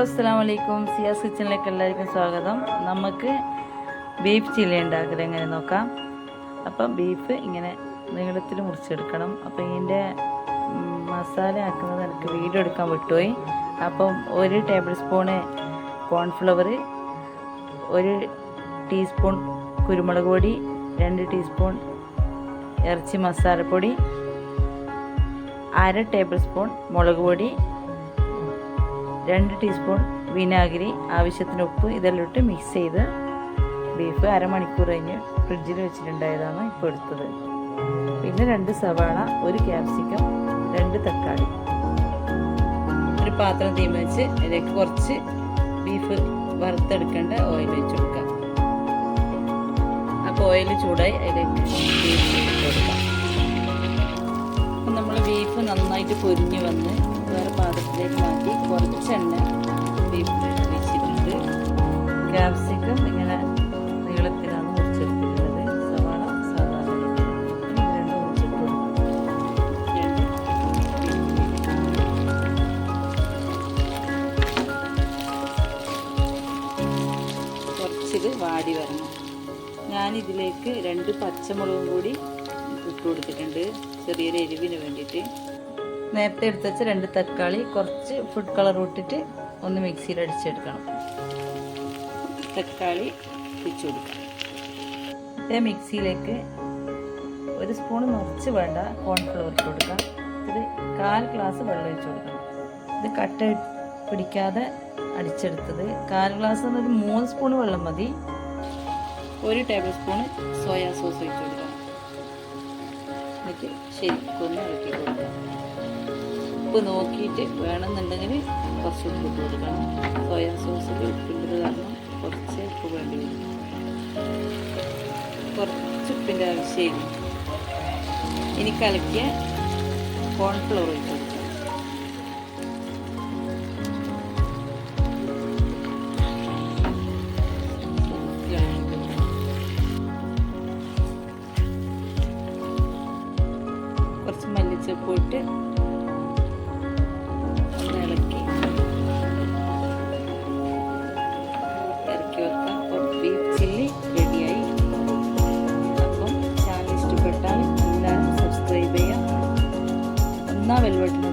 അസ്സാം വലൈക്കും സിയാസ് കിച്ചണിലേക്ക് എല്ലാവർക്കും സ്വാഗതം. നമുക്ക് ബീഫ് ചില്ലി ഉണ്ടാക്കൽ എങ്ങനെ നോക്കാം. അപ്പം ബീഫ് ഇങ്ങനെ നീളത്തിൽ മുറിച്ചെടുക്കണം. അപ്പം ഇതിന്റെ മസാല ആക്കുന്നത് എനിക്ക് വീഡിയോ എടുക്കാൻ വിട്ടുപോയി. അപ്പം ഒരു ടേബിൾ സ്പൂണ് കോൺഫ്ലവർ ഒരു ടീസ്പൂൺ കുരുമുളക് പൊടി രണ്ട് ടീസ്പൂൺ ഇറച്ചി മസാലപ്പൊടി അര ടേബിൾ സ്പൂൺ മുളക് പൊടി രണ്ട് ടീസ്പൂൺ വിനാഗിരി ആവശ്യത്തിന് ഉപ്പ് ഇതെല്ലാം ഇട്ട് മിക്സ് ചെയ്ത് ബീഫ് അരമണിക്കൂർ കഴിഞ്ഞ് ഫ്രിഡ്ജിൽ വെച്ചിട്ടുണ്ടായതാണ് ഇപ്പോൾ എടുത്തത്. പിന്നെ രണ്ട് സവാള ഒരു ക്യാപ്സിക്കം രണ്ട് തക്കാളി. ഒരു പാത്രം തീമ വെച്ച് അതിലേക്ക് കുറച്ച് ബീഫ് വറുത്തെടുക്കേണ്ട ഓയിൽ വെച്ച് കൊടുക്കാം അപ്പോൾ ഓയിൽ ചൂടായി അതിലേക്ക് ബീഫ് കൊടുക്കാം. അപ്പം നമ്മൾ ബീഫ് നന്നായിട്ട് പൊരിഞ്ഞ് വന്ന് വേറെ പാത്രത്തിലേക്ക് ക്യാപ്സിക്കം ഇങ്ങനെ നീളത്തിലാണ് മുറിച്ചെടുത്തിട്ടുള്ളത്. സവാള സാധാരണ കുറച്ചിത് വാടി വരണം. ഞാനിതിലേക്ക് രണ്ട് പച്ചമുളകും കൂടി ഇട്ട് കൊടുത്തിട്ടുണ്ട്. ചെറിയൊരു എരിവിന് വേണ്ടിയിട്ട്. നേരത്തെ എടുത്തുവെച്ച രണ്ട് തക്കാളി കുറച്ച് ഫുഡ് കളർ ഇട്ടിട്ട് ഒന്ന് മിക്സിയിൽ അടിച്ചെടുക്കണം. തക്കാളി പിച്ചു കൊടുക്കാം. ഇത് മിക്സിയിലേക്ക് ഒരു സ്പൂൺ നിറച്ച് വേണ്ട കോൺഫ്ലവർ ഇട്ട് കൊടുക്കാം. ഇത് കാൽ ഗ്ലാസ് വെള്ളം ഒഴിച്ച് കൊടുക്കണം. ഇത് കട്ട പിടിക്കാതെ അടിച്ചെടുത്തത്. കാൽ ഗ്ലാസ് എന്നൊരു മൂന്ന് സ്പൂൺ വെള്ളം മതി. ഒരു ടേബിൾ സ്പൂൺ സോയാ സോസ് ഒഴിച്ച് കൊടുക്കണം എന്നിട്ട് ശരിക്കൊന്ന് ഇളക്കി കൊടുക്കാം. ഉപ്പ് നോക്കിയിട്ട് വേണമെന്നുണ്ടെങ്കിൽ കുറച്ച് ഉപ്പ് കൊടുക്കണം. സോയാ സോസ് ഉപ്പിന്റെ കുറച്ച് ഉപ്പിന്റെ ആവശ്യമായിരുന്നു ഇനി കലക്കിയ കോൺഫ്ലോർ ഇട്ട് കൊടുക്കാം. കുറച്ച് മല്ലിച്ചപ്പ് ഇട്ട് ഇളക്കി. ഇറക്കി വെക്കാം. Beef chilli velvet